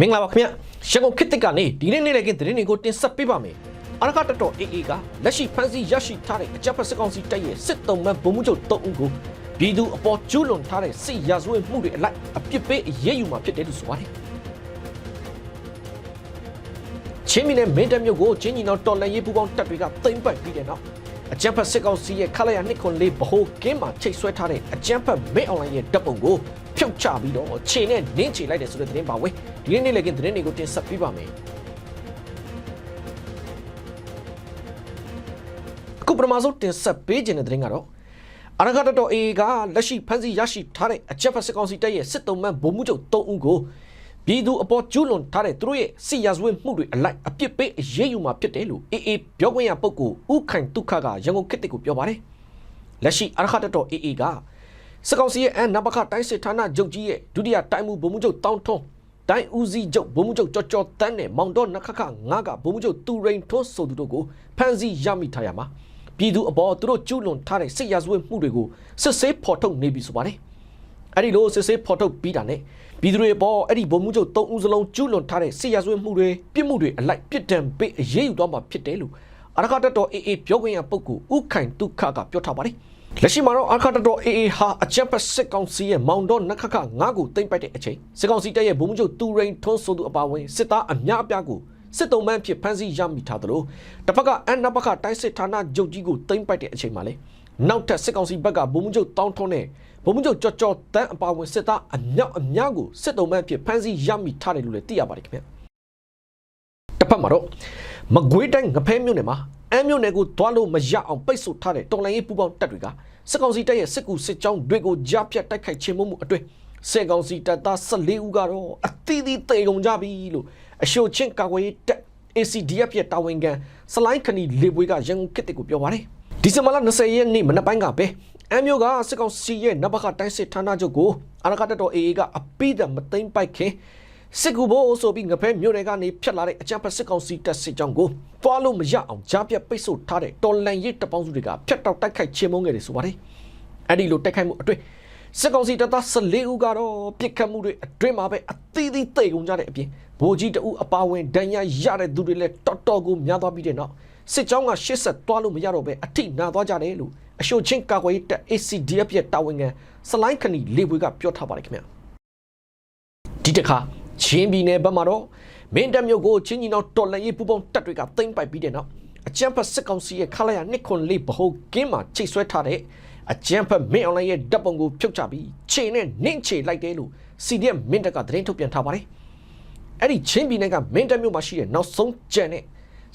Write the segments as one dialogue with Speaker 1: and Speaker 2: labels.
Speaker 1: မင်္ဂလာပါခင်ဗျရန်ကုန်ခေတ်တစ်ကနေဒီနေ့နေ့လည်ကင်းသတင်းတွေကိုတင်ဆက်ပေးပါမယ်အရကတတော် AA ကလက်ရှိဖမ်းဆီးရရှိထားတဲ့အကြမ်းဖက်စစ်ကောင်စီတပ်ရဲ့စစ်တုံးမှန်ဗိုလ်မှူးချုပ်၃ဦးကိုပြည်သူအပေါ်ကျူးလွန်ထားတဲ့စစ်ရာဇဝတ်မှုတွေအလိုက်အပြစ်ပေးအရေးယူမှာဖြစ်တယ်လို့ဆိုပါတယ်ချင်းမီနဲ့မင်းတပ်မြို့ကိုချင်းညီနောင်တော်လန်ရေးပူပေါင်းတပ်တွေကသိမ်းပိုက်ပြီးတဲ့နောက်အကြမ်းဖက်စစ်ကောင်စီရဲ့ခလာရနှစ်ခွန်လေးဗဟိုကင်းမှာချိတ်ဆွဲထားတဲ့အကြမ်းဖက်မင်းအွန်လိုင်းရဲ့တပ်ပုံကို ဖြုတ်ချပြီးတော့ခြေနဲ့နင်းချလိုက်တယ်ဆိုတဲ့သတင်းပါဝဲဒီနေ့နေ့လည်းကင်းသတင်းတွေကိုတင်ဆက်ပေးပါမယ်အခုပထမဆုံးတင်ဆက်ပေးခြင်းတဲ့သတင်းကတော့အရဂတတော် AA ကလက်ရှိဖမ်းဆီးရရှိထားတဲ့အကြမ်းဖက်စစ်ကောင်စီတပ်ရဲ့စစ်တုံးမှန်ဗိုလ်မှူးချုပ်၃ဦးကိုပြည်သူအပေါ်ကျူးလွန်ထားတဲ့သူတို့ရဲ့စစ်ရာဇဝတ်မှုတွေအလိုက်အပြစ်ပေးအရေးယူမှာဖြစ်တယ်လို့ AA ပြောခွင့်ရပုဂ္ဂိုလ်ဥခိုင်ဒုက္ခကရန်ကုန်ခေတ်တစ်ကိုပြောပါတယ်လက်ရှိအရဂတတော် AA က စစ်ကောင်စီရဲ့အန်နဘခတိုင်းစစ်ဌာနချုပ်ကြီးရဲ့ဒုတိယတိုင်းမှုဗိုလ်မှူးချုပ်တောင်းထွန်းတိုင်းဦးစီးချုပ်ဗိုလ်မှူးချုပ်ကြော်ကြော်တန်းနဲ့မောင်တော်နခခငါကဗိုလ်မှူးချုပ်တူရိန်ထွန်းဆိုသူတို့ကိုဖမ်းဆီးရမိထားရမှာပြည်သူအပေါ်သူတို့ကျူးလွန်ထားတဲ့စစ်ရာဇဝတ်မှုတွေကိုစစ်ဆေးဖော်ထုတ်နေပြီဆိုပါတယ်အဲ့ဒီလိုစစ်ဆေးဖော်ထုတ်ပြီးတာနဲ့ပြည်သူတွေပေါ်အဲ့ဒီဗိုလ်မှူးချုပ်၃ဦးစလုံးကျူးလွန်ထားတဲ့စစ်ရာဇဝတ်မှုတွေပြစ်မှုတွေအလိုက်ပြစ်ဒဏ်ပေးအရေးယူသွားမှာဖြစ်တယ်လို့အရခတတော် AA ပြောခွင့်ရပုဂ္ဂိုလ်ဥခိုင်ဒုက္ခကပြောထားပါတယ် လက်ရှိမှာတော့အရခတတော် AA ဟာအကြက်ပတ်စစ်ကောင်စီရဲ့မောင်တော်နခခငါးကိုတိမ့်ပိုက်တဲ့အချိန်စစ်ကောင်စီတပ်ရဲ့ဗိုလ်မှူးချုပ်တူရိန်ထွန်းဆိုသူအပါအဝင်စစ်သားအများအပြားကိုစစ်တုံးမှန်းဖြစ်ဖမ်းဆီးရမိထားသလိုတစ်ဖက်ကအန်နဘခတိုင်းစစ်ဌာနချုပ်ကြီးကိုတိမ့်ပိုက်တဲ့အချိန်မှာလေနောက်ထပ်စစ်ကောင်စီဘက်ကဗိုလ်မှူးချုပ်တောင်းထွန်းနဲ့ဗိုလ်မှူးချုပ်ကြော်ကြော်တန်းအပါအဝင်စစ်သားအမြောက်အများကိုစစ်တုံးမှန်းဖြစ်ဖမ်းဆီးရမိထားတယ်လို့လည်းသိရပါတယ်ခင်ဗျတစ်ဖက်မှာတော့မကွေးတိုင်းငဖဲမြို့နယ်မှာ အမ်းမြို့နယ်ကိုတွားလို့မရအောင်ပိတ်ဆို့ထားတဲ့တော်လိုင်းရေးပူပေါင်းတပ်တွေကစစ်ကောင်စီတပ်ရဲ့စစ်ကူစစ်ကြောင်းတွေကိုကြားဖြတ်တိုက်ခိုက်ခြင်းမှုမှုအတွင်းစစ်ကောင်စီတပ်သား14ဦးကတော့အသီးသီးတေကုန်ကြပြီလို့အရှိုချင်းကာကွယ်ရေးတပ် ACDF ရဲ့တာဝန်ခံစလိုင်းခဏီလေပွေးကရန်ကုန်ခေတ်ကိုပြောပါတယ်ဒီဇင်ဘာလ20ရက်နေ့မနက်ပိုင်းကပဲအမ်မျိုးကစစ်ကောင်စီရဲ့နဘခတိုင်းစစ်ဌာနချုပ်ကိုအရကတတော် AA ကအပိဒမသိမ့်ပိုက်ခင် စစ်ကူဘိုးဆိုပြီးငဖဲမြို့နယ်ကနေဖြတ်လာတဲ့အကြမ်းဖက်စစ်ကောင်စီတပ်စစ်ကြောင်းကိုတွားလို့မရအောင်ကြားပြတ်ပိတ်ဆို့ထားတဲ့တော်လန်ရေးတပ်ပေါင်းစုတွေကဖျက်တောက်တိုက်ခိုက်ချင်းမုန်းခဲ့တယ်ဆိုပါတယ်အဲ့ဒီလိုတိုက်ခိုက်မှုအတွင်းစစ်ကောင်စီတပ်သား14ဦးကတော့ပြစ်ခတ်မှုတွေအတွင်းမှာပဲအသီးသီးတိတ်ကုန်ကြတဲ့အပြင်ဗိုလ်ကြီးတအုပ်အပါဝင်ဒဏ်ရာရတဲ့သူတွေလည်းတော်တော်ကိုများသွားပြီးတဲ့နောက်စစ်ကြောင်းကရှစ်ဆက်သွားလို့မရတော့ပဲအထိနာသွားကြတယ်လို့အရှိုချင်းကာကွယ်ရေးတပ် ACDF ရဲ့တာဝန်ခံစလိုင်းခဏီလေပွေကပြောထားပါတယ်ခင်ဗျာဒီတစ်ခါ ချင်းပြည်နယ်ဘက်မှာတော့မင်းတပ်မြို့ကိုချင်းကြီးနောက်တော်လန်ရေးပူပေါင်းတပ်တွေကသိမ်းပိုက်ပြီးတဲ့နောက်အကြမ်းဖက်စစ်ကောင်စီရဲ့ခလာရနှစ်ခွန်လေးဗဟိုကင်းမှာချိတ်ဆွဲထားတဲ့အကြမ်းဖက်မင်းအွန်လိုင်းရဲ့ဓာတ်ပုံကိုဖြုတ်ချပြီးခြေနဲ့နှင့်ခြေလိုက်တယ်လို့ CDM မင်းတပ်ကသတင်းထုတ်ပြန်ထားပါတယ်အဲ့ဒီချင်းပြည်နယ်ကမင်းတပ်မြို့မှာရှိတဲ့နောက်ဆုံးကြံတဲ့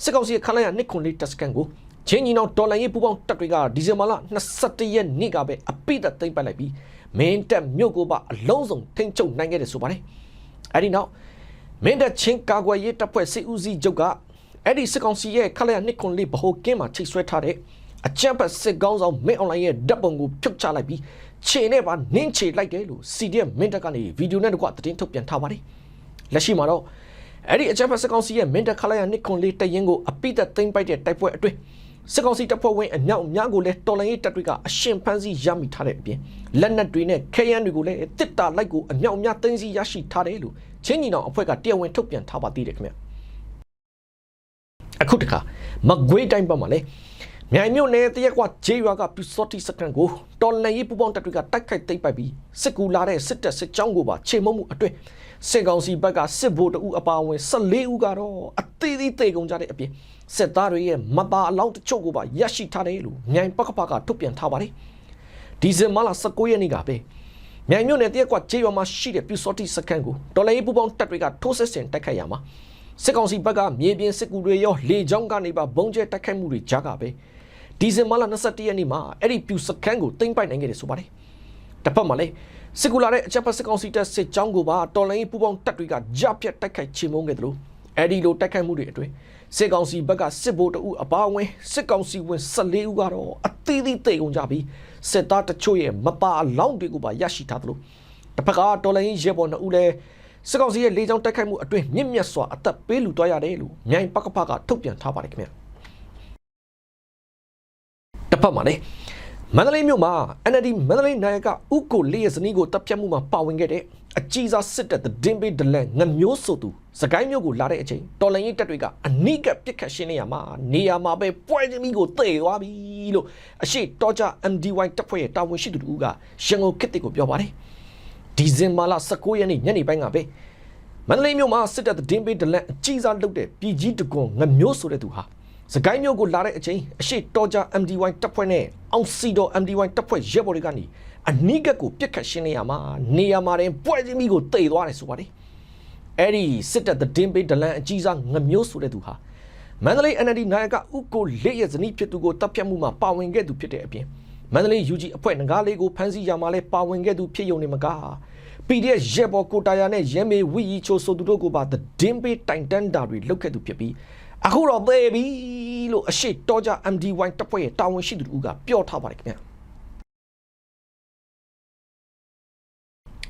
Speaker 1: စစ်ကောင်စီရဲ့ခလာရနှစ်ခွန်လေးတပ်စကန်ကိုချင်းကြီးနောက်ဒေါ်လာရေးပူပေါင်းတပ်တွေကဒီဇင်ဘာလ22ရက်နေ့ကပဲအပိသက်သိမ်းပိုက်လိုက်ပြီးမင်းတပ်မြို့ကိုပါအလုံးစုံထိန်းချုပ်နိုင်ခဲ့တယ်ဆိုပါတယ် အဲ့ဒီနောက်မင်းတပ်ချင်းကာကွယ်ရေးတပ်ဖွဲ့စစ်ဦးစီးချုပ်ကအဲ့ဒီစစ်ကောင်စီရဲ့ခလာရနှစ်ခွန်လေးဗဟိုကင်းမှာချိတ်ဆွဲထားတဲ့အကြမ်းဖက်စစ်ကောင်းဆောင်မင်းအွန်လိုင်းရဲ့ဓာတ်ပုံကိုဖြုတ်ချလိုက်ပြီးခြေနဲ့ပါနင်းခြေလိုက်တယ်လို့ CDM မင်းတပ်ကနေဗီဒီယိုနဲ့တကွသတင်းထုတ်ပြန်ထားပါတယ်လက်ရှိမှာတော့အဲ့ဒီအကြမ်းဖက်စစ်ကောင်စီရဲ့မင်းတပ်ခလာရနှစ်ခွန်လေးတရင်ကိုအပိသက်သိမ်းပိုက်တဲ့တိုက်ပွဲအတွင်း စစ်ကောင်စီတပ်ဖွဲ့ဝင်အမြောက်အများကိုလည်းတော်လိုင်းရေးတပ်တွေကအရှင်ဖမ်းဆီးရမိထားတဲ့အပြင်လက်နက်တွေနဲ့ခဲယမ်းတွေကိုလည်းတစ်တာလိုက်ကိုအမြောက်အများသိမ်းဆီးရရှိထားတယ်လို့ချင်းညီနောင်အဖွဲ့ကတရားဝင်ထုတ်ပြန်ထားပါသေးတယ်ခင်ဗျအခုတခါမကွေးတိုင်းဘက်မှာလည်းမြိုင်မြို့နယ်တရက်ကွာဂျေးရွာကပြူစောတိစကန်ကိုတော်လန်ရေးပူပေါင်းတပ်တွေကတိုက်ခိုက်သိမ်းပိုက်ပြီးစစ်ကူလာတဲ့စစ်တပ်စစ်ကြောင်းကိုပါခြေမုံမှုအတွင်းစစ်ကောင်စီဘက်ကစစ်ဗိုလ်တအုပ်အပါအဝင်14ဦးကတော့အ သေးသေးတေကုန်ကြတဲ့အပြင်စစ်သားတွေရဲ့မသားအလောင်းတချို့ကိုပါရရှိထားတယ်လို့မြိုင်ပကပကထုတ်ပြန်ထားပါတယ်ဒီဇင်ဘာလ19ရက်နေ့ကပဲမြိုင်မြို့နယ်တရက်ကွာဂျေးရွာမှာရှိတဲ့ပြူစောတိစကန်ကိုတော်လန်ရေးပူပေါင်းတပ်တွေကထိုးစစ်ဆင်တိုက်ခိုက်ရမှာစစ်ကောင်စီဘက်ကမြေပြင်စစ်ကူတွေရောလေကြောင်းကနေပါဘုံကျဲတိုက်ခိုက်မှုတွေကြားကပဲဒီဇင်ဘာလ21ရက်နေ့မှာအဲ့ဒီပြူစခန်းကိုတင်ပိုက်နိုင်ခဲ့တယ်ဆိုပါတယ်။တစ်ဖက်မှာလည်းစစ်ကူလာတဲ့အချက်ဖက်စစ်ကောင်စီတပ်စစ်ကြောင်းကိုပါတော်လိုင်းပူပေါင်းတပ်တွေကကြပြတ်တိုက်ခိုက်ချေမှုန်းခဲ့တယ်လို့ အဲ့ဒီလိုတိုက်ခိုက်မှုတွေအတွင်းစစ်ကောင်စီဘက်ကစစ်ဗိုလ်တအုပ်အပါအဝင်စစ်ကောင်စီဝင်14ဦးကတော့အသီးသီးတိတ်ကုန်ကြပြီးစစ်သားတချို့ရဲ့မပါအလောင်းတွေကိုပါရရှိထားတယ်လို့တစ်ဖက်ကတော်လိုင်းရဲဘော်2ဦးလည်းစစ်ကောင်စီရဲ့လေကြောင်းတိုက်ခိုက်မှုအတွင်းမြင့်မြတ်စွာအသက်ပေးလူသွားရတယ်လို့မြိုင်ပကပကထုတ်ပြန်ထားပါတယ်ခင်ဗျာတစ်ဖက်မှာလည်းမန္တလေးမြို့မှာ NLD မန္တလေးနိုင်ကဥကိုလေးရဲ့ဇနီးကိုတပ်ဖြတ်မှုမှာပါဝင်ခဲ့တဲ့ အကြီးစားစစ်တပ်သတင်းပေးဒလန်ငမျိုးဆိုသူစကိုင်းမျိုးကိုလာတဲ့အချိန်တော်လန်ရေးတပ်တွေကအနိကပြစ်ခတ်ရှင်းနေရမှာနေရာမှာပဲပွဲချင်းမီကိုတည်သွားပြီလို့အရှိတော်ကြ MDY တပ်ဖွဲ့ရဲ့တာဝန်ရှိသူတို့ကရန်ကုန်ခေတ်ကိုပြောပါတယ်ဒီဇင်ဘာလ19ရက်နေ့ညနေပိုင်းကပဲမန္တလေးမြို့မှာစစ်တပ်သတင်းပေးဒလန်အကြီးစားလုပ်တဲ့ပြည်ကြီးတကွန်ငမျိုးဆိုတဲ့သူဟာစကိုင်းမျိုးကိုလာတဲ့အချိန်အရှိတော်ကြ MDY တပ်ဖွဲ့နဲ့အောင်စီတော် MDY တပ်ဖွဲ့ရဲဘော်တွေကနေ အနိကကိုပြစ်ခတ်ရှင်းနေရမှာနေရာမှာတင်ပွဲချင်းမီကိုတည်သွားတယ်ဆိုပါတယ်အဲ့ဒီစစ်တပ်သတင်းပေးဒလန်အကြီးစားငမျိုးဆိုတဲ့သူဟာမန္တလေး NLD နာယကဥကိုလေးရဲ့ဇနီးဖြစ်သူကိုတပ်ဖြတ်မှုမှာပါဝင်ခဲ့သူဖြစ်တဲ့အပြင်မန္တလေး UG အဖွဲ့ငကားလေးကိုဖမ်းဆီးရမှာလဲပါဝင်ခဲ့သူဖြစ်ယုံနေမကား PDF ရဲဘော်ကိုတာယာနဲ့ရဲမေဝီရီချိုဆိုသူတို့ကိုပါသတင်းပေးတိုင်တန်းတာတွေလုပ်ခဲ့သူဖြစ်ပြီးအခုတော့သေပြီလို့အရှိတော်ကြ MD1 တပ်ဖွဲ့ရဲ့တာဝန်ရှိသူတို့ကပြောထားပါတယ်ခင်ဗျာ